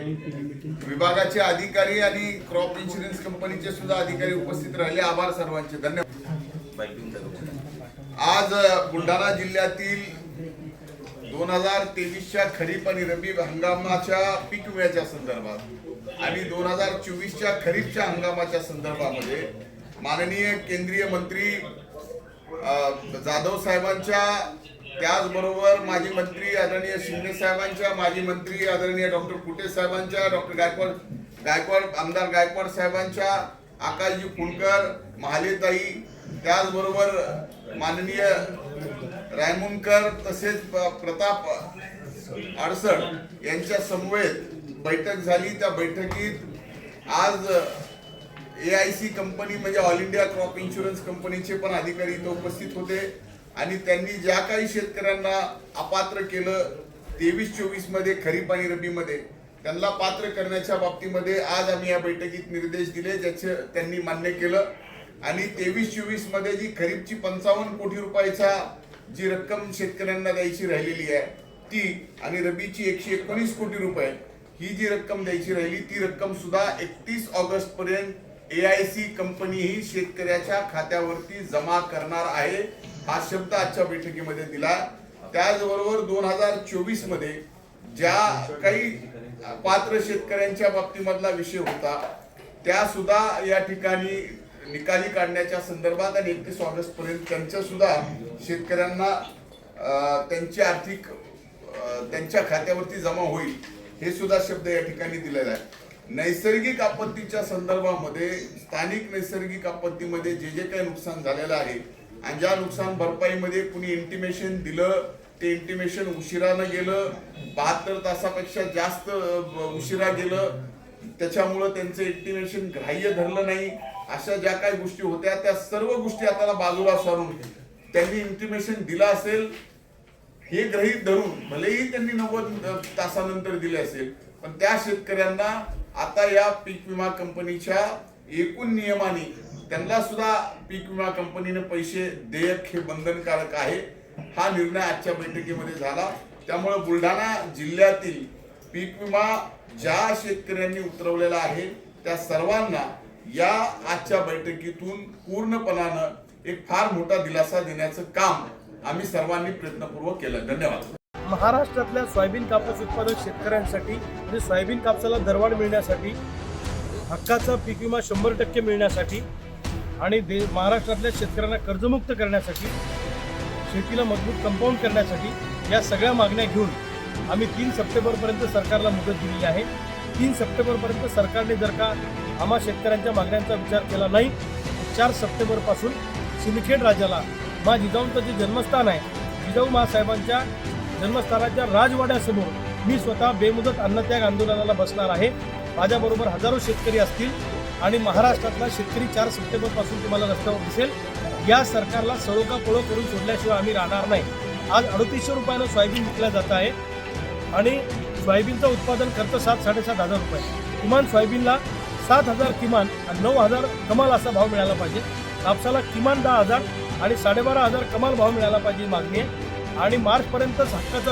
विभागाचे अधिकारी आणि क्रॉप इन्शुरन्स कंपनीचे सुद्धा अधिकारी उपस्थित राहिले. आभार सर्वांचे. धन्यवाद. आज बुलढाणा जिल्ह्यातील दोन हजार तेवीसच्या खरीप आणि रब्बी हंगामाच्या पीक विम्याच्या संदर्भात आणि दोन हजार चोवीसच्या खरीपच्या हंगामाच्या संदर्भामध्ये माननीय केंद्रीय मंत्री जाधव साहेबांच्या त्याचबरोबर माजी मंत्री आदरणीय शिंदे साहेबांच्या माजी मंत्री आदरणीय डॉक्टर कुटे साहेबांच्या डॉक्टर गायकवाड गायकवाड आमदार गायकवाड साहेबांच्या आकाशजी फुंडकर महालेताई त्याचबरोबर माननीय रायमुनकर तसेच प्रताप अडसड यांच्या समवेत बैठक झाली. त्या बैठकीत आज ए आय सी कंपनी म्हणजे ऑल इंडिया क्रॉप इन्शुरन्स कंपनीचे पण अधिकारी इथं उपस्थित होते. आणि त्यांनी ज्या काही शेतकऱ्यांना अपात्र केलं तेवीस चोवीसमध्ये खरीप आणि रब्बीमध्ये त्यांना पात्र करण्याच्या बाबतीमध्ये आज आम्ही या बैठकीत निर्देश दिले ज्याचे त्यांनी मान्य केलं. आणि तेवीस चोवीसमध्ये जी खरीपची पंचावन्न कोटी रुपयाचा जी रक्कम शेतकऱ्यांना द्यायची राहिलेली आहे ती आणि रबीची एकशे एकोणीस कोटी रुपये ही जी रक्कम द्यायची राहिली ती रक्कम सुद्धा एकतीस ऑगस्ट पर्यंत ए आय सी कंपनी ही शेतकऱ्याच्या खात्यावरती जमा करणार आहे. हा शब्द आजच्या बैठकीमध्ये दिला. त्याचबरोबर दोन हजार चोवीसमध्ये ज्या काही पात्र शेतकऱ्यांच्या बाबतीमधला विषय होता त्या सुद्धा या ठिकाणी निकाली काढण्याच्या संदर्भात आणि एकतीस ऑगस्ट पर्यंत त्यांच्या सुद्धा शेतकऱ्यांना त्यांची आर्थिक त्यांच्या खात्यावरती जमा होईल हे सुद्धा शब्द या ठिकाणी दिलेला आहे. नैसर्गिक आपत्तीच्या संदर्भामध्ये स्थानिक नैसर्गिक आपत्तीमध्ये जे जे काही नुकसान झालेलं आहे आणि ज्या नुकसान भरपाईमध्ये कुणी इंटिमेशन दिलं ते इंटिमेशन उशिरानं गेलं बहात्तर तासापेक्षा जास्त उशिरा गेलं त्याच्यामुळं त्यांचं इंटिमेशन ग्राह्य धरलं नाही. अशा ज्या काही गोष्टी होत्या त्या सर्व गोष्टी आता बाजूला सारून त्यांनी इंटिमेशन दिलं असेल हे गृहीत धरून भलेही त्यांनी नव्वद तासानंतर दिले असेल पण त्या शेतकऱ्यांना आता या पीक विमा कंपनीच्या एकूण नियमाने त्यांना सुद्धा पीक विमा कंपनीने पैसे देयक हे बंधनकारक आहे. हा निर्णय आजच्या बैठकीमध्ये झाला. त्यामुळे बुलढाणा जिल्ह्यातील पीक विमा ज्या शेतकऱ्यांनी उतरवलेला आहे त्या सर्वांना या आजच्या बैठकीतून पूर्णपणानं एक फार मोठा दिलासा देण्याचं काम आम्ही सर्वांनी प्रयत्नपूर्वक केलं. धन्यवाद. महाराष्ट्रातल्या सोयाबीन कापूस उत्पादक शेतकऱ्यांसाठी म्हणजे सोयाबीन कापसाला दरवाढ मिळण्यासाठी हक्काचा पीक विमा शंभर टक्के मिळण्यासाठी आणि दे महाराष्ट्रातल्या शेतकऱ्यांना कर्जमुक्त करण्यासाठी शेतीला मजबूत कंपाऊंड करण्यासाठी या सगळ्या मागण्या घेऊन आम्ही तीन सप्टेंबरपर्यंत सरकारला मुदत दिलेली आहे. तीन सप्टेंबरपर्यंत सरकारने जर का आम्हा शेतकऱ्यांच्या मागण्यांचा विचार केला नाही चार सप्टेंबरपासून सिंदखेड राजाला मा जिजाऊंचं जे जन्मस्थान आहे जिजाऊ महासाहेबांच्या जन्मस्थानाच्या राजवाड्यासमोर मी स्वतः बेमुदत अन्नत्याग आंदोलनाला बसणार आहे. माझ्याबरोबर हजारो शेतकरी असतील. आणि महाराष्ट्रातला शेतकरी चार सप्टेंबरपासून तुम्हाला रस्त्यावर दिसेल. या सरकारला सळोका पळो करून सोडल्याशिवाय आम्ही राहणार नाही. आज अडतीसशे रुपयानं सोयाबीन विकल्या जात आहे. आणि सोयाबीनचं उत्पादन खर्च सात साडेसात हजार रुपये. किमान सोयाबीनला सात हजार किमान आणि नऊ हजार कमाल असा भाव मिळाला पाहिजे. कापसाला किमान दहा हजार आणि साडेबारा हजार कमाल भाव मिळाला पाहिजे मागणी आहे. आणि मार्चपर्यंत हक्काचा